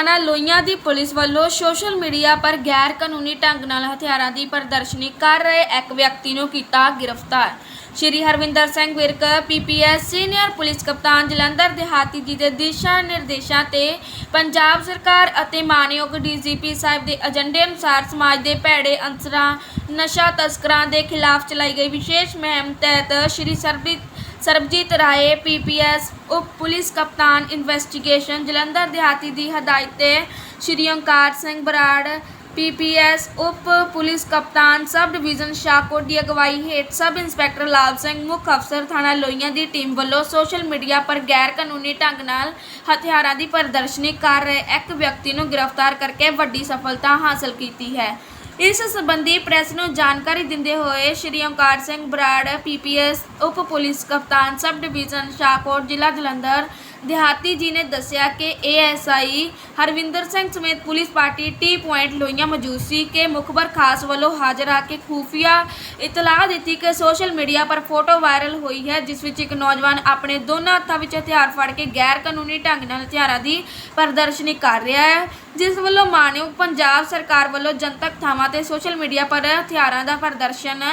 ਥਾਣਾ ਲੋਈਆਂ ਦੀ ਪੁਲਿਸ ਵੱਲੋਂ ਸੋਸ਼ਲ ਮੀਡੀਆ ਪਰ ਗੈਰ ਕਾਨੂੰਨੀ ਢੰਗ ਨਾਲ ਹਥਿਆਰਾਂ ਦੀ ਪ੍ਰਦਰਸ਼ਨੀ ਕਰ ਰਹੇ ਇੱਕ ਵਿਅਕਤੀ ਨੂੰ ਕੀਤਾ ਗ੍ਰਿਫਤਾਰ। Shri Harvinder Singh Virk PPS senior police ਕਪਤਾਨ ਜਲੰਧਰ ਦਿਹਾਤੀ ਜੀ ਦੇ ਦਿਸ਼ਾ ਨਿਰਦੇਸ਼ਾਂ ਤੇ ਪੰਜਾਬ ਸਰਕਾਰ ਅਤੇ ਮਾਨਯੋਗ ਡੀਜੀਪੀ ਸਾਹਿਬ ਦੇ ਏਜੰਡੇ ਅਨੁਸਾਰ ਸਮਾਜ ਦੇ ਭੈੜੇ ਅੰਸਰਾਂ, ਨਸ਼ਾ ਤਸਕਰਾਂ ਦੇ ਖਿਲਾਫ ਚਲਾਈ ਗਈ ਵਿਸ਼ੇਸ਼ ਮੁਹਿੰਮ ਤਹਿਤ ਸ਼੍ਰੀ ਸਰਬਜੀਤ ਸਰਬਜੀਤ ਰਾਏ ਪੀਪੀਐਸ ਉਪ ਪੁਲਿਸ ਕਪਤਾਨ ਇਨਵੈਸਟੀਗੇਸ਼ਨ, ਜਲੰਧਰ ਦਿਹਾਤੀ ਦੀ ਹਦਾਇਤ ਤੇ ਸ਼੍ਰੀ ਓਂਕਾਰ ਸਿੰਘ ਬਰਾੜ ਪੀਪੀਐਸ ਉਪ ਪੁਲਿਸ ਕਪਤਾਨ, ਸਬ ਡਿਵੀਜ਼ਨ ਸ਼ਾਹਕੋਟ ਦੀ ਅਗਵਾਈ ਹੇਠ ਸਬ ਇੰਸਪੈਕਟਰ ਲਾਲ ਸਿੰਘ, ਮੁੱਖ ਅਫਸਰ ਥਾਣਾ ਲੋਹੀਆਂ ਦੀ ਟੀਮ ਵੱਲੋਂ ਸੋਸ਼ਲ ਮੀਡੀਆ ਪਰ ਗੈਰ ਕਾਨੂੰਨੀ ਢੰਗ ਨਾਲ ਹਥਿਆਰਾਂ ਦੀ ਪ੍ਰਦਰਸ਼ਨੀ ਕਰ ਰਹੇ ਇੱਕ ਵਿਅਕਤੀ ਨੂੰ ਗ੍ਰਿਫਤਾਰ ਕਰਕੇ ਵੱਡੀ ਸਫਲਤਾ ਹਾਸਲ ਕੀਤੀ ਹੈ। ਇਸ ਸੰਬੰਧੀ ਪ੍ਰੈਸ ਨੂੰ ਜਾਣਕਾਰੀ ਦਿੰਦੇ ਹੋਏ ਸ਼੍ਰੀ ਓਂਕਾਰ ਸਿੰਘ ਬਰਾੜ ਪੀਪੀਐਸ ਉਪ ਪੁਲਿਸ ਕਪਤਾਨ ਸਬ ਡਿਵੀਜ਼ਨ, ਸ਼ਾਹਕੋਟ, ਜ਼ਿਲ੍ਹਾ ਜਲੰਧਰ ਦਿਹਾਤੀ ਜੀ ਨੇ ਦੱਸਿਆ ਕਿ ਏਐਸਆਈ ਹਰਵਿੰਦਰ ਸਿੰਘ ਸਮੇਤ police party T point Lohian ਮੌਜੂਦ ਸੀ ਕਿ ਮੁਖਬਰ ਖਾਸ ਵੱਲੋਂ ਹਾਜ਼ਰ ਆ ਕੇ ਖੂਫੀਆ ਇਤਲਾਹ ਦਿੱਤੀ ਕਿ ਸੋਸ਼ਲ ਮੀਡੀਆ ਪਰ ਫੋਟੋ ਵਾਇਰਲ ਹੋਈ ਹੈ, ਜਿਸ ਵਿੱਚ ਇੱਕ ਨੌਜਵਾਨ ਆਪਣੇ ਦੋਨਾਂ ਹੱਥਾਂ ਵਿੱਚ ਹਥਿਆਰ ਫੜ ਕੇ ਗੈਰ ਕਾਨੂੰਨੀ ਢੰਗ ਨਾਲ ਹਥਿਆਰਾਂ ਦੀ ਪ੍ਰਦਰਸ਼ਨੀ ਕਰ ਰਿਹਾ ਹੈ, ਜਿਸ ਵੱਲੋਂ ਮਾਨਯੋਗ ਪੰਜਾਬ ਸਰਕਾਰ ਵੱਲੋਂ ਜਨਤਕ ਥਾਵਾਂ ਤੇ ਸੋਸ਼ਲ ਮੀਡੀਆ ਪਰ ਹਥਿਆਰਾਂ ਦਾ ਪ੍ਰਦਰਸ਼ਨ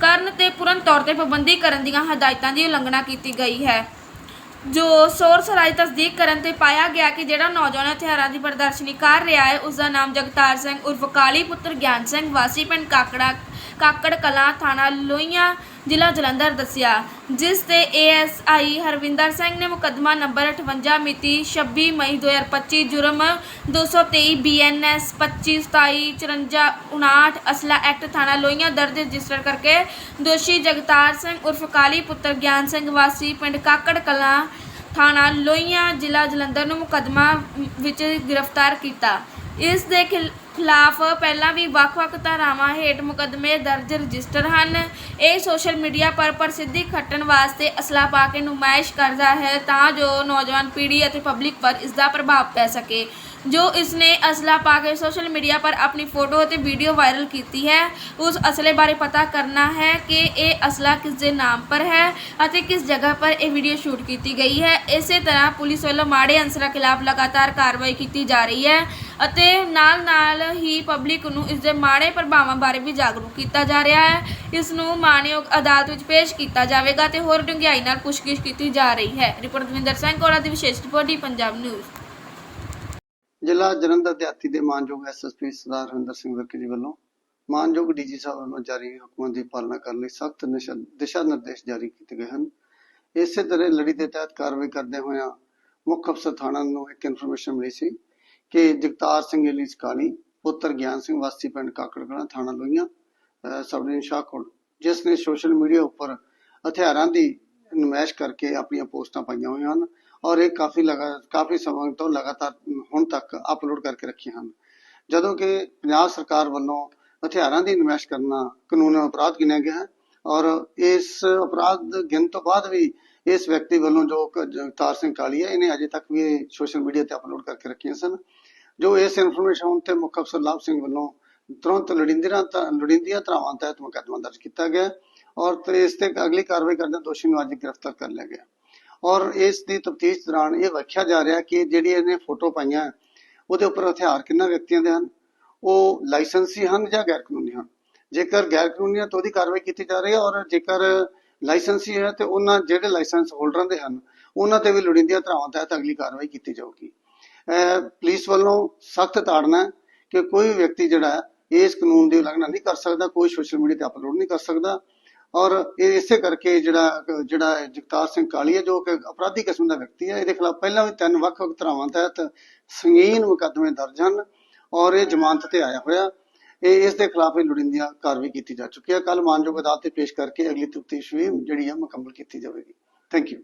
ਕਰਨ ਤੇ ਪੂਰਨ ਤੌਰ ਤੇ ਪਾਬੰਦੀ ਕਰਨ ਦੀਆਂ ਹਦਾਇਤਾਂ ਦੀ ਉਲੰਘਣਾ ਕੀਤੀ ਗਈ ਹੈ। ਜੋ ਸੋਰਸ ਰਾਜ ਤਸਦੀਕ ਕਰਨ ਤੇ ਪਾਇਆ ਗਿਆ ਕਿ ਜਿਹੜਾ ਨੌਜਵਾਨ ਹਥਿਆਰਾਂ ਦੀ ਪ੍ਰਦਰਸ਼ਨੀ ਕਰ ਰਿਹਾ ਹੈ, ਉਸ ਦਾ ਨਾਮ ਜਗਤਾਰ ਸਿੰਘ ਉਰਫ ਕਾਲੀ ਪੁੱਤਰ ਗਿਆਨ ਸਿੰਘ, ਵਾਸੀ ਪਿੰਡ ਕਾਕੜਾ ਕਾਕੜ ਕਲਾਂ ਥਾਣਾ ਲੋਹੀਆਂ ਜ਼ਿਲ੍ਹਾ ਜਲੰਧਰ ਦੱਸਿਆ, ਜਿਸ ਤੇ ਏਐਸਆਈ ਹਰਵਿੰਦਰ ਸਿੰਘ ਨੇ ਮੁਕੱਦਮਾ ਨੰਬਰ 58 ਮਿਤੀ 26 ਮਈ 2025 ਜੁਰਮ 223 ਬੀਐਨਐਸ 25 27 54 59 ਅਸਲਾ ਐਕਟ ਥਾਣਾ ਲੋਹੀਆਂ ਦਰਜ ਰਜਿਸਟਰ ਕਰਕੇ ਦੋਸ਼ੀ ਜਗਤਾਰ ਸਿੰਘ ਉਰਫ ਕਾਲੀ ਪੁੱਤਰ ਗਿਆਨ ਸਿੰਘ ਵਾਸੀ ਪਿੰਡ ਕਾਕੜ ਕਲਾਂ ਥਾਣਾ ਲੋਹੀਆਂ ਜ਼ਿਲ੍ਹਾ ਜਲੰਧਰ ਨੂੰ ਮੁਕੱਦਮਾ ਵਿੱਚ ਗ੍ਰਿਫਤਾਰ ਕੀਤਾ। ਇਸ ਦੇ ਖਿਲ- ਖਿਲਾਫ ਪਹਿਲਾਂ ਵੀ ਵੱਖ-ਵੱਖ ਧਾਰਾਵਾਂ ਹੇਠ ਮੁਕੱਦਮੇ ਦਰਜ ਰਜਿਸਟਰ ਹਨ। ਇਹ ਸੋਸ਼ਲ ਮੀਡੀਆ ਪਰ ਪ੍ਰਸਿੱਧੀ ਖੱਟਣ ਵਾਸਤੇ ਅਸਲਾ ਪਾ ਕੇ ਨੁਮਾਇਸ਼ ਕਰਦਾ ਹੈ ਤਾਂ ਜੋ ਨੌਜਵਾਨ ਪੀੜ੍ਹੀ ਅਤੇ ਪਬਲਿਕ ਪਰ ਇਸ ਦਾ ਪ੍ਰਭਾਵ ਪੈ ਸਕੇ। ਜੋ ਇਸਨੇ ਅਸਲਾ ਪਾ ਕੇ ਸੋਸ਼ਲ ਮੀਡੀਆ ਪਰ ਆਪਣੀ ਫੋਟੋ ਅਤੇ ਵੀਡੀਓ ਵਾਇਰਲ ਕੀਤੀ ਹੈ, ਉਸ ਅਸਲੇ ਬਾਰੇ ਪਤਾ ਕਰਨਾ ਹੈ ਕਿ ਇਹ ਅਸਲਾ ਕਿਸ ਦੇ ਨਾਮ ਪਰ ਹੈ ਅਤੇ ਕਿਸ ਜਗ੍ਹਾ ਪਰ ਇਹ ਵੀਡੀਓ ਸ਼ੂਟ ਕੀਤੀ ਗਈ ਹੈ। ਇਸੇ ਤਰ੍ਹਾਂ ਪੁਲਿਸ ਵੱਲੋਂ ਮਾੜੇ ਅੰਸਰਾਂ ਖਿਲਾਫ ਲਗਾਤਾਰ ਕਾਰਵਾਈ ਕੀਤੀ ਜਾ ਰਹੀ ਹੈ ਅਤੇ ਨਾਲ-ਨਾਲ ਹੀ ਪਬਲਿਕ ਨੂੰ ਇਸ ਦੇ ਮਾੜੇ ਪ੍ਰਭਾਵਾਂ ਬਾਰੇ ਵੀ ਜਾਗਰੂਕ ਕੀਤਾ ਜਾ ਰਿਹਾ ਹੈ। ਇਸ ਨੂੰ ਮਾਨਯੋਗ ਅਦਾਲਤ ਵਿੱਚ ਪੇਸ਼ ਕੀਤਾ ਜਾਵੇਗਾ ਤੇ ਹੋਰ ਡੂੰਘਾਈ ਨਾਲ ਪੁੱਛਗਿੱਛ ਕੀਤੀ ਜਾ ਰਹੀ ਹੈ। ਰਿਪੋਰਟ ਦਵਿੰਦਰ ਸਿੰਘ ਕੋਲਾ ਦੀ ਵਿਸ਼ੇਸ਼ ਰਿਪੋਰਟ ਦੀ ਪੰਜਾਬ ਨਿਊਜ਼। ਜ਼ਿਲ੍ਹਾ ਜਲੰਧਰ ਦਿਹਾਤੀ ਦੇ ਮਾਨਯੋਗ ਐਸਐਸਪੀ ਸਰਦਾਰ ਹਰਿੰਦਰ ਸਿੰਘ ਵਰਕੇ ਜੀ ਵੱਲੋਂ ਮਾਨਯੋਗ ਡੀਜੀ ਸਾਹਿਬ ਵੱਲੋਂ ਜਾਰੀ ਹੁਕਮਾਂ ਦੀ ਪਾਲਣਾ ਕਰਨ ਲਈ ਸਖਤ ਦਿਸ਼ਾ ਨਿਰਦੇਸ਼ ਜਾਰੀ ਕੀਤੇ ਗਏ ਹਨ। ਇਸੇ ਤਰ੍ਹਾਂ ਲੜੀ ਦੇ ਤਹਿਤ ਕਾਰਵਾਈ ਕਰਦੇ ਹੋਇਆਂ ਮੁੱਖ ਅਫਸਰ ਥਾਣਾ ਨੂੰ ਇੱਕ ਇਨਫੋਰਮੇਸ਼ਨ ਮਿਲੀ ਸੀ ਕਿ ਜਗਤਾਰ ਸਿੰਘ ਏਲੀਸ ਕਾਲੀ ਪੁੱਤਰ ਗਿਆਨ ਸਿੰਘ ਵਾਸੀ ਪਿੰਡ ਕਾਕੜਗੜਾ ਥਾਣਾ ਲੋਹੀਆਂ ਸਬ ਸ਼ਾਹਕੋਟ ਜਿਸ ਨੇ ਸੋਸ਼ਲ ਮੀਡੀਆ ਉੱਪਰ ਹਥਿਆਰਾਂ ਦੀ ਨੁਮਾਇਸ਼ ਕਰਕੇ ਆਪਣੀਆਂ ਪੋਸਟਾਂ ਪਾਈਆਂ ਹੋਈਆਂ ਹਨ ਔਰ ਇਹ ਕਾਫੀ ਲਗਾ, ਕਾਫੀ ਸਮਾਂ ਤੋਂ ਲਗਾਤਾਰ ਹੁਣ ਤੱਕ ਅਪਲੋਡ ਕਰਕੇ ਰੱਖੀਆਂ ਹਨ। ਜਦੋਂ ਕਿ ਪੰਜਾਬ ਸਰਕਾਰ ਵੱਲੋਂ ਹਥਿਆਰਾਂ ਦੀ ਨੁਮਾਇਸ਼ ਕਰਨਾ ਕਾਨੂੰਨ ਅਪਰਾਧ ਗਿਣਿਆ ਗਿਆ ਹੈ ਔਰ ਇਸ ਅਪਰਾਧ ਗਿਣ ਤੋਂ ਬਾਅਦ ਵੀ ਇਸ ਵਿਅਕਤੀ ਵੱਲੋਂ ਜੋ ਜਗਤਾਰ ਸਿੰਘ ਕਾਲੀ ਹੈ ਇਹਨੇ ਅਜੇ ਤੱਕ ਵੀ ਸੋਸ਼ਲ ਮੀਡੀਆ ਤੇ ਅਪਲੋਡ ਕਰਕੇ ਰੱਖੀਆਂ ਸਨ। ਜੋ ਇਸ ਇਨਫੋਰਮੇਸ਼ਨ ਤੇ ਮੁੱਖ ਅਫਸਰ ਲਾਭ ਸਿੰਘ ਵੱਲੋਂ ਤੁਰੰਤ ਲੋੜੀਂਦੀਆਂ ਧ- ਲੋੜੀਂਦੀਆਂ ਤਹਿਤ ਮੁਕੱਦਮਾ ਦਰਜ ਕੀਤਾ ਗਿਆ ਔਰ ਇਸ ਤੇ ਅਗਲੀ ਕਾਰਵਾਈ ਕਰਦੇ ਦੋਸ਼ੀ ਨੂੰ ਅੱਜ ਗ੍ਰਿਫਤਾਰ ਕਰ ਲਿਆ ਗਿਆ। ਔਰ ਇਸ ਦੀ ਤਫਤੀਸ਼ ਦੌਰਾਨ ਇਹ ਵੇਖਿਆ ਜਾ ਰਿਹਾ ਕਿ ਜਿਹੜੀ ਇਹਨੇ ਫੋਟੋ ਪਾਈਆਂ, ਉਹਦੇ ਉੱਪਰ ਹਥਿਆਰ ਕਿੰਨਾ ਵਿਅਕਤੀਆਂ ਦੇ ਹਨ? ਉਹ ਲਾਇਸੈਂਸੀ ਹਨ ਜਾਂ ਗੈਰ ਕਾਨੂੰਨੀ ਹਨ? ਜੇਕਰ ਗੈਰ ਕਾਨੂੰਨੀ ਹੈ ਤਾਂ ਉਹਦੀ ਕਾਰਵਾਈ ਕੀਤੀ ਜਾ ਰਹੀ ਹੈ ਔਰ ਜੇਕਰ ਲਾਇਸੈਂਸੀ ਹੈ ਤੇ ਉਹਨਾਂ ਜਿਹੜੇ ਲਾਇਸੈਂਸ ਹੋਲਡਰਾਂ ਦੇ ਹਨ, ਉਹਨਾਂ ਤੇ ਵੀ ਲੋੜੀਂਦੀਆਂ ਧਾਰਾਵਾਂ ਤਹਿਤ ਅਗਲੀ ਕਾਰਵਾਈ ਕੀਤੀ ਜਾਊਗੀ। ਪੁਲਿਸ ਵੱਲੋਂ ਸਖਤ ਤਾੜਨਾ ਕਿ ਕੋਈ ਵਿਅਕਤੀ ਜਿਹੜਾ ਇਸ ਕਾਨੂੰਨ ਦੀ ਉਲੰਘਣਾ ਨਹੀਂ ਕਰ ਸਕਦਾ, ਕੋਈ ਸੋਸ਼ਲ ਮੀਡੀਆ ਤੇ ਅਪਲੋਡ ਨਹੀਂ ਕਰ ਸਕਦਾ। ਔਰ ਇਹ ਇਸੇ ਕਰਕੇ ਜਿਹੜਾ ਜਿਹੜਾ ਜਗਤਾਰ ਸਿੰਘ ਕਾਲੀ ਜੋ ਕਿ ਅਪਰਾਧੀ ਕਿਸਮ ਦਾ ਵਿਅਕਤੀ ਹੈ, ਇਹਦੇ ਖਿਲਾਫ ਪਹਿਲਾਂ ਵੀ ਤਿੰਨ ਵੱਖ-ਵੱਖ ਧਾਰਾਵਾਂ ਤਹਿਤ ਸੰਗੀਨ ਮੁਕੱਦਮੇ ਦਰਜ ਹਨ ਔਰ ਇਹ ਜ਼ਮਾਨਤ ਤੇ ਆਇਆ ਹੋਇਆ। ਇਹ, ਇਸ ਦੇ ਖਿਲਾਫ ਇਹ ਲੋੜੀਂਦੀਆਂ ਕਾਰਵਾਈ ਕੀਤੀ ਜਾ ਚੁੱਕੀ ਹੈ। ਕੱਲ ਮਾਨਯੋਗ ਅਦਾਲਤ ਤੇ ਪੇਸ਼ ਕਰਕੇ ਅਗਲੀ ਤਫਤੀਸ਼ ਵੀ ਜਿਹੜੀ ਹੈ ਮੁਕੰਮਲ ਕੀਤੀ ਜਾਵੇਗੀ। Thank you